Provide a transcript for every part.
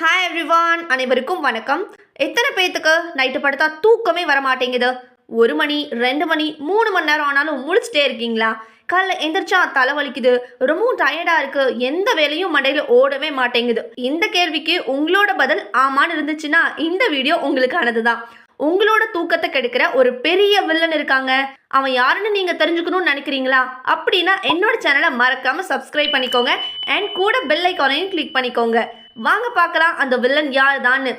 Hi everyone அனைவருக்கும் வணக்கம். எத்தனை பேர்த்துக்கு நைட்டு படுத்தா தூக்கமே வர மாட்டேங்குது ஒரு மணி ரெண்டு மணி மூணு மணி நேரம் ஆனாலும் முழிச்சிட்டே இருக்கீங்களா? காலைல எந்திரிச்சா தலை வலிக்குது ரொம்பவும் டயர்டாக இருக்கு எந்த வேலையும் மண்டையில் ஓடவே மாட்டேங்குது. இந்த கேள்விக்கு உங்களோட பதில் ஆமான்னு இருந்துச்சுன்னா இந்த வீடியோ உங்களுக்கானது தான் உங்களோட தூக்கத்தை கெடுக்கிற ஒரு பெரிய வில்லன் இருக்காங்க. அவன் யாருன்னு நீங்க தெரிஞ்சுக்கணும்னு நினைக்கிறீங்களா? அப்படின்னா என்னோட சேனலை மறக்காம சப்ஸ்கிரைப் பண்ணிக்கோங்க அண்ட் கூட பெல் ஐக்கானையும் கிளிக் பண்ணிக்கோங்க. வாங்க பார்க்கலாம் அந்த வில்லன் யார் தான்னு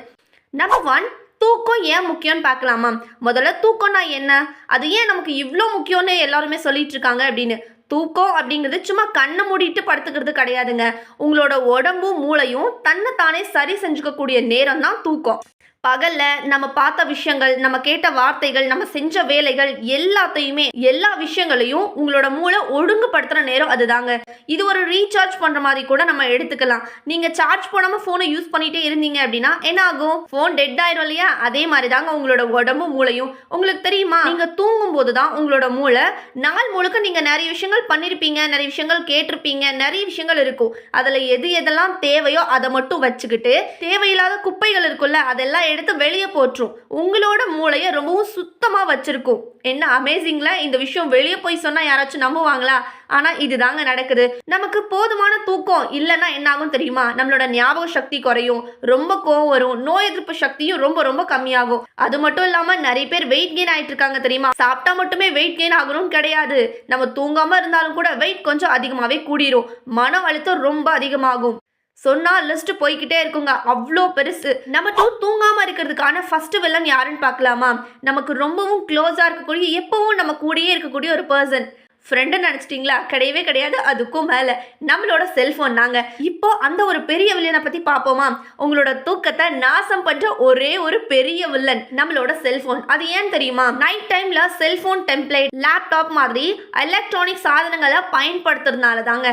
நம்பர் ஒன் தூக்கம் ஏன் முக்கியம்னு பார்க்கலாமா? முதல்ல தூக்கம்னா என்ன? அது ஏன் நமக்கு இவ்வளோ முக்கியம்னு எல்லாருமே சொல்லிட்டு இருக்காங்க அப்படின்னு. தூக்கம் அப்படிங்கிறது சும்மா கண்ணை மூடிட்டு படுத்துக்கிறது கிடையாதுங்க. உங்களோட உடம்பும் மூளையும் தன்னை தானே சரி செஞ்சுக்கக்கூடிய நேரம் தான் தூக்கம். பகல்ல நம்ம பார்த்த விஷயங்கள் நம்ம கேட்ட வார்த்தைகள் நம்ம செஞ்ச வேலைகள் எல்லாத்தையுமே எல்லா விஷயங்களையும் உங்களோட மூளை ஒழுங்குபடுத்துற நேரம் அதுதாங்க. இது ஒரு ரீசார்ஜ் பண்ற மாதிரி கூட நம்ம எடுத்துக்கலாம். நீங்க சார்ஜ் போடாம போனை யூஸ் பண்ணிட்டே இருந்தீங்க அப்படின்னா என்ன ஆகும் போன் டெட் ஆயிரும் இல்லையா? அதே மாதிரி தாங்க உங்களோட உடம்பு மூளையும். உங்களுக்கு தெரியுமா? நீங்க தூங்கும் போது தான் உங்களோட மூளை நாள் முழுக்க நீங்க நிறைய விஷயங்கள் பண்ணிருப்பீங்க நிறைய விஷயங்கள் கேட்டிருப்பீங்க நிறைய விஷயங்கள் இருக்கும். அதுல எது எதெல்லாம் தேவையோ அதை மட்டும் வச்சுக்கிட்டு தேவையில்லாத குப்பைகள் இருக்குல்ல அதெல்லாம் எடுத்து வெளியே போற்றும். உங்களோட மூளையை ரொம்பவும் சுத்தமாக வச்சிருக்கும். என்ன அமேசிங்ல இந்த விஷயம் வெளியே போய் சொன்னா யாராச்சும் நம்புவாங்களா? ஆனா இதுதாங்க நடக்குது. நமக்கு போதுமான தூக்கம் இல்லைன்னா என்ன ஆகும் தெரியுமா? நம்மளோட ஞாபக சக்தி குறையும். ரொம்ப கோவம் வரும். நோய் எதிர்ப்பு சக்தியும் ரொம்ப ரொம்ப கம்மியாகும். அது மட்டும் இல்லாம நிறைய பேர் வெயிட் கெயின் ஆயிட்டு இருக்காங்க தெரியுமா? சாப்பிட்டா மட்டுமே வெயிட் கெயின் ஆகணும்னு கிடையாது. நம்ம தூங்காம இருந்தாலும் கூட வெயிட் கொஞ்சம் அதிகமாவே கூடிரும். மன அழுத்தம் ரொம்ப அதிகமாகும். சொன்னா லிஸ்ட் போய்கிட்டே இருக்குங்க. அவ்வளோ பெருசு. நம்ம டூ தூங்காம இருக்கிறதுக்கான ஃபர்ஸ்ட் வில்லன் யாருன்னு பார்க்கலாமா? நமக்கு ரொம்பவும் க்ளோஸா இருக்கக்கூடிய எப்பவும் நம்ம கூடயே இருக்கக்கூடிய ஒரு பர்சன் ஃப்ரெண்டு நினச்சிட்டிங்களா? கிடையவே கிடையாது. அதுக்கும் மேலே நம்மளோட செல்ஃபோன் நாங்க இப்போ அந்த ஒரு பெரிய வில்லனை பற்றி பார்ப்போமா? உங்களோட தூக்கத்தை நாசம் பண்ணுற ஒரே ஒரு பெரிய வில்லன் நம்மளோட செல்ஃபோன் அது ஏன் தெரியுமா? நைட் டைமில் செல்ஃபோன் டெம்ப்ளேட் லேப்டாப் மாதிரி எலக்ட்ரானிக் சாதனங்களை பயன்படுத்துறதுனால தாங்க.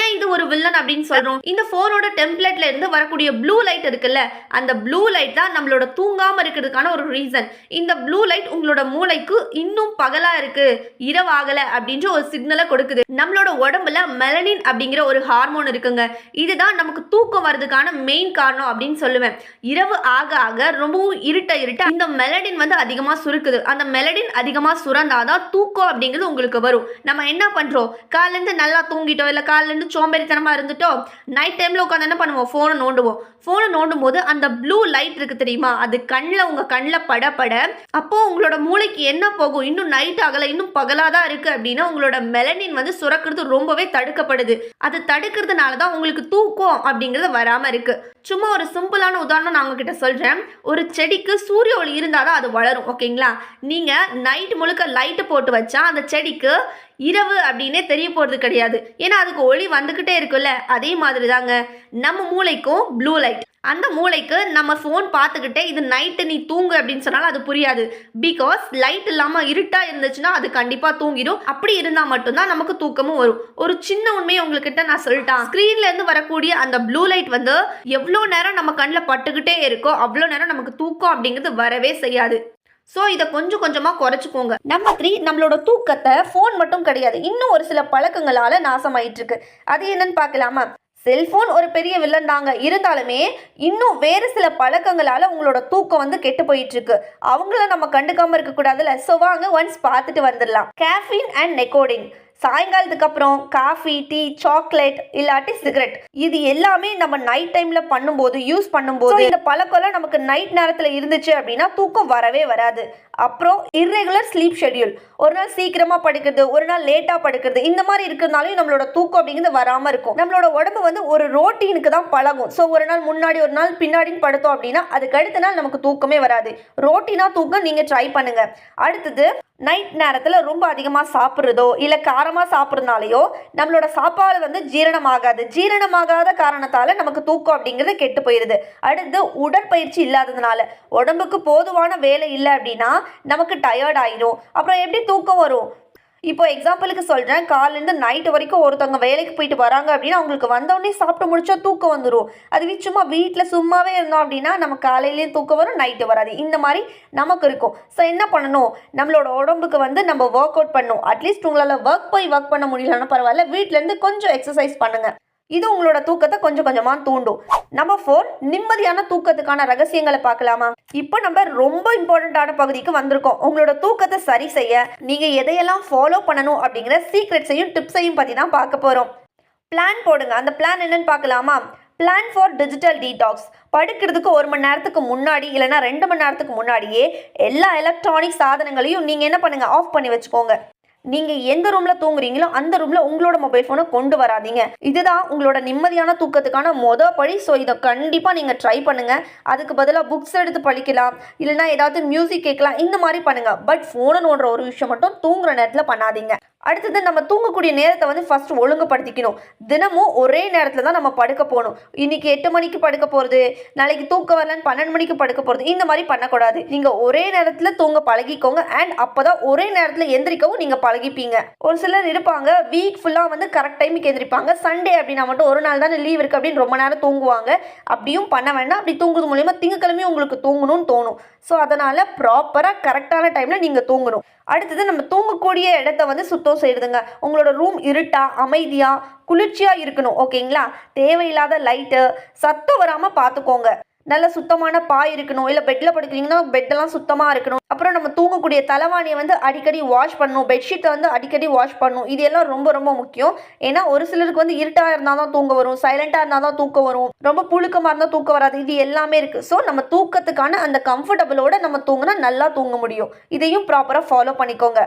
ஏன் இது ஒரு வில்லன் அப்படின்னு சொல்கிறோம் இந்த ஃபோனோட டெம்ப்ளேட்ல இருந்து வரக்கூடிய ப்ளூ லைட் இருக்குல்ல அந்த ப்ளூ லைட் தான் நம்மளோட தூங்காமல் இருக்கிறதுக்கான ஒரு ரீசன் இந்த ப்ளூ லைட் உங்களோட மூளைக்கு இன்னும் பகலாக இருக்குது இரவாகலை அப்படின்ற ஒரு சிக்னலை கொடுக்குது. நம்மளோட உடம்புல மெலனின் அப்படிங்கிற ஒரு ஹார்மோன் இருக்குங்க. இதுதான் நமக்கு தூக்கம் வர்றதுக்கான மெயின் காரணம் அப்படின்னு சொல்லுவேன். இரவு ஆக ஆக ரொம்பவும் இருட்ட இருட்ட இந்த மெலடின் வந்து அதிகமாக சுருக்குது. அந்த மெலடின் அதிகமாக சுரந்தாதான் தூக்கம் அப்படிங்கிறது உங்களுக்கு வரும். நம்ம என்ன பண்ணுறோம் காலேருந்து நல்லா தூங்கிட்டோம். இல்லை காலேருந்து சோம்பேறித்தனமாக இருந்துட்டோம். நைட் டைமில் உட்காந்து என்ன பண்ணுவோம்? ஃபோனை நோண்டுவோம். ஃபோனை நோண்டும் போது அந்த ப்ளூ லைட் இருக்கு தெரியுமா? அது கண்ணில் உங்கள் கண்ணில் பட பட அப்போ உங்களோட மூளைக்கு என்ன போகும்? இன்னும் நைட் ஆகலை. இன்னும் பகலாக தான் இருக்குது அப்படின்னா உங்களுக்கு உங்களோட மெலனின் வந்து சுரக்கிறது ரொம்பவே தடுக்கப்படுது. அது தடுக்கிறதுனால தான் உங்களுக்கு தூக்கம் அப்படிங்கிறது வராமல் இருக்கு. சும்மா ஒரு சிம்பிளான உதாரணம் நான் உங்ககிட்ட சொல்கிறேன் ஒரு செடிக்கு சூரிய ஒளி இருந்தால் தான் அது வளரும் ஓகேங்களா? நீங்கள் நைட் முழுக்க லைட்டு போட்டு வச்சா அந்த செடிக்கு இரவு அப்படின்னே தெரிய போகிறது கிடையாது. ஏன்னா அதுக்கு ஒளி வந்துக்கிட்டே இருக்குல்ல. அதே மாதிரி தாங்க நம்ம மூளைக்கும் ப்ளூ லைட் அந்த மூளைக்கு நம்ம ஃபோன் பார்த்துக்கிட்டே இது நைட்டு நீ தூங்கு அப்படின்னு சொன்னாலும் அது புரியாது. பிகாஸ் லைட் இல்லாமல் இருட்டாக இருந்துச்சுன்னா அது கண்டிப்பாக தூங்கிடும். அப்படி இருந்தால் மட்டும்தான் நமக்கு தூக்கமும் வரும். ஒரு சின்ன உண்மையை உங்ககிட்ட நான் சொல்லிட்டேன். ஸ்க்ரீன்லேருந்து வரக்கூடிய அந்த ப்ளூ லைட் வந்து எவ்வளோ நேரம் நம்ம கண்ணில் பட்டுக்கிட்டே இருக்கோ அவ்வளோ நேரம் நமக்கு தூக்கம் அப்படிங்கிறது வரவே செய்யாது. ஸோ இதை கொஞ்சம் கொஞ்சமாக குறைச்சிக்கோங்க. நம்பர் த்ரீ நம்மளோட தூக்கத்தை ஃபோன் மட்டும் கிடையாது. இன்னும் ஒரு சில பழக்கங்களால் நாசமாயிட்டு இருக்கு அது என்னன்னு பார்க்கலாமா? செல்போன் ஒரு பெரிய வில்லன் தாங்க. இருந்தாலுமே இன்னும் வேறு சில பழக்கங்களால் உங்களோட தூக்கம் வந்து கெட்டு போயிட்டு இருக்கு அவங்கள நம்ம கண்டுக்காமல் இருக்கக்கூடாதுல்ல ஸோ வாங்க ஒன்ஸ் பார்த்துட்டு வந்துடலாம். கேஃபின் அண்ட் நெக்கோடிங் சாயங்காலத்துக்கு அப்புறம் காஃபி டீ சாக்லேட் இல்லாட்டி சிகரெட் இது எல்லாமே நம்ம நைட் டைம்ல பண்ணும்போது யூஸ் பண்ணும்போது இந்த பழக்கம்லாம் நமக்கு நைட் நேரத்தில் இருந்துச்சு அப்படின்னா தூக்கம் வரவே வராது. அப்புறம் இர்ரெகுலர் ஸ்லீப் ஷெட்யூல் ஒரு நாள் சீக்கிரமா படுக்கிறது ஒரு நாள் லேட்டா படுக்கிறது இந்த மாதிரி இருக்கிறதுனாலையும் நம்மளோட தூக்கம் அப்படிங்கிறது வராம இருக்கும். நம்மளோட உடம்பு வந்து ஒரு ரோட்டீனுக்கு தான் பழகும். ஸோ ஒரு நாள் முன்னாடி ஒரு நாள் பின்னாடின்னு படுத்தோம் அப்படின்னா அதுக்கு அடுத்த நாள் நமக்கு தூக்கமே வராது. ரோட்டீனா தூக்கம் நீங்க ட்ரை பண்ணுங்க. அடுத்தது நைட் நேரத்தில் ரொம்ப அதிகமாக சாப்பிட்றதோ இல்லை காரமாக சாப்பிட்றதுனாலையோ நம்மளோட சாப்பாடு வந்து ஜீரணமாகாது. ஜீரணமாகாத காரணத்தால் நமக்கு தூக்கம் அப்படிங்கிறது கெட்டு போயிடுது அடுத்து உடற்பயிற்சி இல்லாததுனால உடம்புக்கு போதுமான வேலை இல்லை அப்படின்னா நமக்கு டயர்ட் ஆயிடும் அப்புறம் எப்படி தூக்கம் வரும்? இப்போ எக்ஸாம்பிளுக்கு சொல்கிறேன் காலேருந்து நைட்டு வரைக்கும் ஒருத்தவங்க வேலைக்கு போயிட்டு வராங்க அப்படின்னா அவங்களுக்கு வந்தோடனே சாப்பிட்டு முடிச்சா தூக்கம் வந்துடும் அதுவே சும்மா வீட்டில் சும்மாவே இருந்தோம் அப்படின்னா நம்ம காலையிலேயும் தூக்கம் வரும் நைட்டு வராது. இந்த மாதிரி நமக்கு இருக்கும். ஸோ என்ன பண்ணணும்? நம்மளோட உடம்புக்கு வந்து நம்ம ஒர்க் அவுட் பண்ணணும் அட்லீஸ்ட் உங்களால் ஒர்க் போய் ஒர்க் பண்ண முடியலன்னா பரவாயில்ல. வீட்டிலேருந்து கொஞ்சம் எக்ஸசைஸ் பண்ணுங்கள் இது உங்களோட தூக்கத்தை கொஞ்சம் கொஞ்சமா தூண்டும். நம்பர் ஃபோர் நிம்மதியான தூக்கத்துக்கான ரகசியங்களை பார்க்கலாமா? இப்போ நம்ம ரொம்ப இம்பார்ட்டண்ட்டான பகுதிக்கு வந்திருக்கோம். உங்களோட தூக்கத்தை சரி செய்ய நீங்க எதையெல்லாம் ஃபாலோ பண்ணணும் அப்படிங்கிற சீக்ரெட்ஸையும் டிப்ஸையும் பத்தி தான் பார்க்க போறோம். பிளான் போடுங்க. அந்த பிளான் என்னன்னு பார்க்கலாமா? பிளான் ஃபார் டிஜிட்டல் டீடாக்ஸ் படுக்கிறதுக்கு ஒரு மணி நேரத்துக்கு முன்னாடி இல்லைன்னா ரெண்டு மணி நேரத்துக்கு முன்னாடியே எல்லா எலக்ட்ரானிக் சாதனங்களையும் நீங்கள் என்ன பண்ணுங்கள் ஆஃப் பண்ணி வச்சுக்கோங்க. நீங்கள் எந்த ரூமில் தூங்குறீங்களோ அந்த ரூமில் உங்களோட மொபைல் ஃபோனை கொண்டு வராதீங்க. இதுதான் உங்களோட நிம்மதியான தூக்கத்துக்கான மொத படி. ஸோ இதை கண்டிப்பாக நீங்கள் ட்ரை பண்ணுங்கள் அதுக்கு பதிலாக புக்ஸ் எடுத்து படிக்கலாம். இல்லைன்னா ஏதாவது மியூசிக் கேட்கலாம். இந்த மாதிரி பண்ணுங்கள் பட் ஃபோனை நோண்டுற ஒரு விஷயம் மட்டும் தூங்குற நேரத்தில் பண்ணாதீங்க. அடுத்தது நம்ம தூங்கக்கூடிய நேரத்தை வந்து ஃபஸ்ட்டு ஒழுங்குபடுத்திக்கணும். தினமும் ஒரே நேரத்தில் தான் நம்ம படுக்க போகணும். இன்னைக்கு எட்டு மணிக்கு படுக்க போகிறது நாளைக்கு தூக்க வரலன்னு பன்னெண்டு மணிக்கு படுக்க போகிறது இந்த மாதிரி பண்ணக்கூடாது. நீங்கள் ஒரே நேரத்தில் தூங்க பழகிக்கோங்க. அண்ட் அப்போ தான் ஒரே நேரத்தில் எந்திரிக்கவும் நீங்கள் பழகிப்பீங்க. ஒரு சிலர் இருப்பாங்க வீக் ஃபுல்லாக வந்து கரெக்ட் டைமுக்கு எந்திரிப்பாங்க. சண்டே அப்படின்னா மட்டும் ஒரு நாள் தானே லீவ் இருக்குது அப்படின்னு ரொம்ப நேரம் தூங்குவாங்க. அப்படியும் பண்ண வேண்டாம். அப்படி தூங்குறது மூலயமா திங்கக்கிழமையும் உங்களுக்கு தூங்கணும்னு தோணும். ஸோ அதனால் ப்ராப்பராக கரெக்டான டைமில் நீங்கள் தூங்கணும். அடுத்தது நம்ம தூங்கக்கூடிய இடத்த வந்து சுத்தம் செய்யுதுங்க உங்களோட ரூம் இருட்டா அமைதியாக குளிர்ச்சியாக இருக்கணும் ஓகேங்களா தேவையில்லாத லைட்டு சத்தம் வராமல் பார்த்துக்கோங்க நல்ல சுத்தமான பாய் இருக்கணும். இல்லை பெட்டில் படுக்கிறீங்கன்னா பெட்டெல்லாம் சுத்தமாக இருக்கணும். அப்புறம் நம்ம தூங்கக்கூடிய தலைவாணியை வந்து அடிக்கடி வாஷ் பண்ணணும். பெட்ஷீட்டை வந்து அடிக்கடி வாஷ் பண்ணணும். இது எல்லாம் ரொம்ப ரொம்ப முக்கியம். ஏன்னா ஒரு சிலருக்கு வந்து இருட்டாக இருந்தால் தான் தூங்க வரும். சைலண்ட்டாக இருந்தால் தான் தூக்கம் வரும். ரொம்ப புழுக்கமாக இருந்தால் தூக்கம் வராது. இது எல்லாமே இருக்குது ஸோ நம்ம தூக்கத்துக்கான அந்த கம்ஃபர்டபுளோட நம்ம தூங்கினா நல்லா தூங்க முடியும். இதையும் ப்ராப்பராக ஃபாலோ பண்ணிக்கோங்க.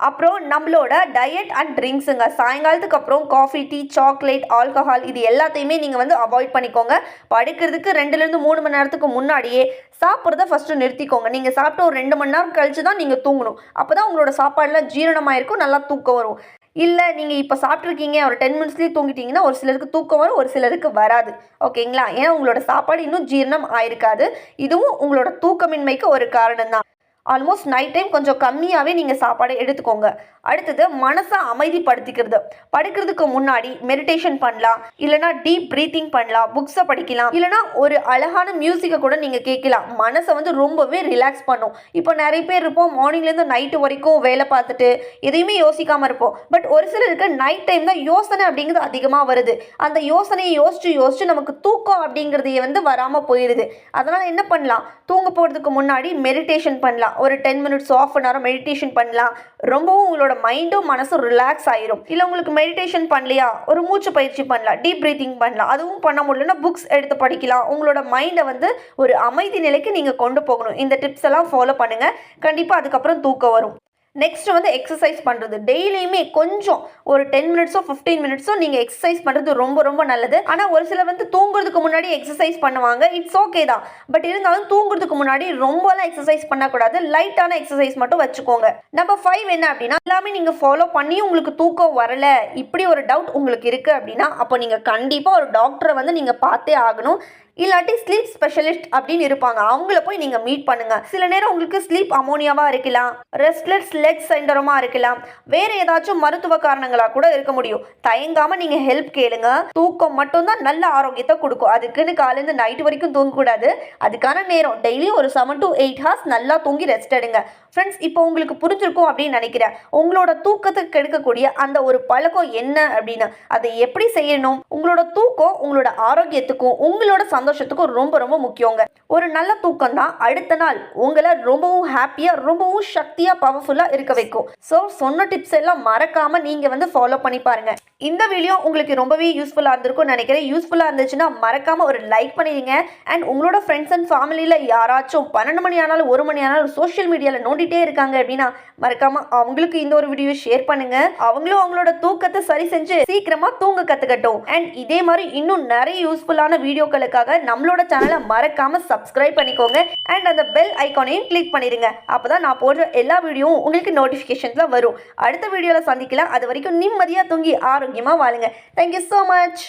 அப்புறம் நம்மளோட டயட் அண்ட் ட்ரிங்க்ஸுங்க சாயங்காலத்துக்கு அப்புறம் காஃபி டீ சாக்லேட் ஆல்கஹால் இது எல்லாத்தையுமே நீங்கள் வந்து அவாய்ட் பண்ணிக்கோங்க. படுக்கிறதுக்கு ரெண்டுலேருந்து மூணு மணி நேரத்துக்கு முன்னாடியே சாப்பிட்றத ஃபஸ்ட்டு நிறுத்திக்கோங்க. நீங்கள் சாப்பிட்டு ஒரு ரெண்டு மணி நேரம் கழிச்சு தான் நீங்கள் தூங்கணும். அப்போ தான் உங்களோட சாப்பாடுலாம் ஜீரணமாயிருக்கும் நல்லா தூக்கம் வரும். இல்லை நீங்கள் இப்போ சாப்பிட்ருக்கீங்க ஒரு டென் மினிட்ஸ்லேயே தூங்கிட்டீங்கன்னா ஒரு சிலருக்கு தூக்கம் வரும் ஒரு சிலருக்கு வராது. ஓகேங்களா? ஏன்னா உங்களோட சாப்பாடு இன்னும் ஜீரணம் ஆயிருக்காது. இதுவும் உங்களோட தூக்கமின்மைக்கு ஒரு காரணம் தான் ஆல்மோஸ்ட் நைட் டைம் கொஞ்சம் கம்மியாகவே நீங்கள் சாப்பாடு எடுத்துக்கோங்க. அடுத்தது மனசை அமைதிப்படுத்திக்கிறது. படுக்கிறதுக்கு முன்னாடி மெடிடேஷன் பண்ணலாம். இல்லைனா டீப் ப்ரீத்திங் பண்ணலாம். புக்ஸை படிக்கலாம். இல்லைனா ஒரு அழகான மியூசிக்கை கூட நீங்கள் கேட்கலாம். மனசை வந்து ரொம்பவே ரிலாக்ஸ் பண்ணும். இப்போ நிறைய பேர் இருப்போம். மார்னிங்லேருந்து நைட்டு வரைக்கும் வேலை பார்த்துட்டு எதையுமே யோசிக்காமல் இருப்போம். பட் ஒரு சிலருக்கு நைட் டைம் தான் யோசனை அப்படிங்கிறது அதிகமாக வருது. அந்த யோசனையை யோசிச்சு யோசிச்சு நமக்கு தூக்கம் அப்படிங்கிறதையே வந்து வராமல் போயிடுது அதனால் என்ன பண்ணலாம்? தூங்க போகிறதுக்கு முன்னாடி மெடிடேஷன் பண்ணலாம். ஒரு ten minutes half an hour meditation பண்ணலாம். ரொம்பவும் உங்களோட மைண்டும் மனசும் ரிலாக்ஸ் ஆயிரும். இல்லை உங்களுக்கு மெடிடேஷன் பண்ணலையா? ஒரு மூச்சு பயிற்சி பண்ணலாம். டீப் ப்ரீத்திங் பண்ணலாம். அதுவும் பண்ண முடியலன்னா புக்ஸ் எடுத்து படிக்கலாம். உங்களோட மைண்டை வந்து ஒரு அமைதி நிலைக்கு நீங்கள் கொண்டு போகணும். இந்த டிப்ஸ் எல்லாம் ஃபாலோ பண்ணுங்கள் கண்டிப்பாக அதுக்கப்புறம் தூக்கம் வரும். நெக்ஸ்ட் வந்து எக்ஸசைஸ் பண்ணுறது டெய்லியுமே கொஞ்சம் ஒரு டென் மினிட்ஸோ ஃபிஃப்டீன் மினிட்ஸோ நீங்கள் எக்ஸசைஸ் பண்ணுறது ரொம்ப ரொம்ப நல்லது. ஆனால் ஒரு சிலர் வந்து தூங்குறதுக்கு முன்னாடி எக்ஸசைஸ் பண்ணுவாங்க. இட்ஸ் ஓகே தான். பட் இருந்தாலும் தூங்குறதுக்கு முன்னாடி ரொம்பலாம் எக்ஸசைஸ் பண்ணக்கூடாது. லைட்டான எக்ஸசைஸ் மட்டும் வச்சுக்கோங்க. நம்பர் ஃபைவ் என்ன அப்படின்னா எல்லாமே நீங்கள் ஃபாலோ பண்ணி உங்களுக்கு தூக்கம் வரல இப்படி ஒரு டவுட் உங்களுக்கு இருக்குது அப்படின்னா அப்போ நீங்கள் கண்டிப்பாக ஒரு டாக்டரை வந்து நீங்கள் பார்த்தே ஆகணும். இல்லாட்டி ஸ்லீப் ஸ்பெஷலிஸ்ட் அப்படின்னு இருப்பாங்க. அவங்கள போய் நீங்கள் மீட் பண்ணுங்க. சில நேரம் உங்களுக்கு ஸ்லீப் அமோனியாவாக இருக்கலாம். ரெஸ்ட்லெஸ் லெக் சென்டரமாக இருக்கலாம். வேற ஏதாச்சும் மருத்துவ காரணங்களாக கூட இருக்க முடியும். தயங்காம நீங்கள் ஹெல்ப் கேளுங்க. தூக்கம் மட்டும்தான் நல்ல ஆரோக்கியத்தை கொடுக்கும். அதுக்குன்னு காலேருந்து நைட் வரைக்கும் தூங்கக்கூடாது. அதுக்கான நேரம் டெய்லி ஒரு செவன் டு எயிட் ஹார்ஸ் நல்லா தூங்கி ரெஸ்ட் எடுங்க. ஃப்ரெண்ட்ஸ் இப்போ உங்களுக்கு புரிஞ்சிருக்கும் அப்படின்னு நினைக்கிறேன். உங்களோட தூக்கத்தை கெடுக்கக்கூடிய அந்த ஒரு பழக்கம் என்ன அப்படின்னு? அதை எப்படி செய்யணும்? உங்களோட தூக்கம் உங்களோட ஆரோக்கியத்துக்கும் உங்களோட சந்தோஷத்துக்கும் ரொம்ப ரொம்ப முக்கியங்க. ஒரு நல்ல தூக்கம் தான் அடுத்த நாள் உங்களை ரொம்பவும் ஹாப்பியாக ரொம்பவும் சக்தியாக பவர்ஃபுல்லாக இருக்க வைக்கும். ஸோ சொன்ன டிப்ஸ் எல்லாம் மறக்காம நீங்கள் வந்து ஃபாலோ பண்ணி பாருங்க. இந்த வீடியோ உங்களுக்கு ரொம்பவே யூஸ்ஃபுல்லாக இருந்திருக்கும்னு நினைக்கிறேன். யூஸ்ஃபுல்லாக இருந்துச்சுன்னா மறக்காம ஒரு லைக் பண்ணிடுங்க. அண்ட் உங்களோட ஃப்ரெண்ட்ஸ் அண்ட் ஃபேமிலியில் யாராச்சும் பன்னெண்டு மணி ஆனாலும் ஒரு மணி ஆனாலும் சோஷியல் மீடியாவில் நோண்டிட்டே இருக்காங்க அப்படின்னா மறக்காம அவங்களுக்கு இந்த ஒரு வீடியோ ஷேர் பண்ணுங்க. அவங்களும் அவங்களோட தூக்கத்தை சரி செஞ்சு சீக்கிரமா தூங்க கற்றுக்கட்டும் அண்ட் இதே மாதிரி இன்னும் நிறைய யூஸ்ஃபுல்லான வீடியோக்களுக்காக நம்மளோட சேனலை மறக்காம சப்ஸ்கிரைப் பண்ணிக்கோங்க. அண்ட் அந்த பெல் ஐக்கானையும் கிளிக் பண்ணிடுங்க. அப்போ தான் நான் போடுற எல்லா வீடியோவும் உங்களுக்கு நோட்டிஃபிகேஷன்ஸ்லாம் வரும். அடுத்த வீடியோவில் சந்திக்கலாம். அது வரைக்கும் நிம்மதியாக தூங்கி ஆரோக்கியமாக வாழுங்க. Thank you so much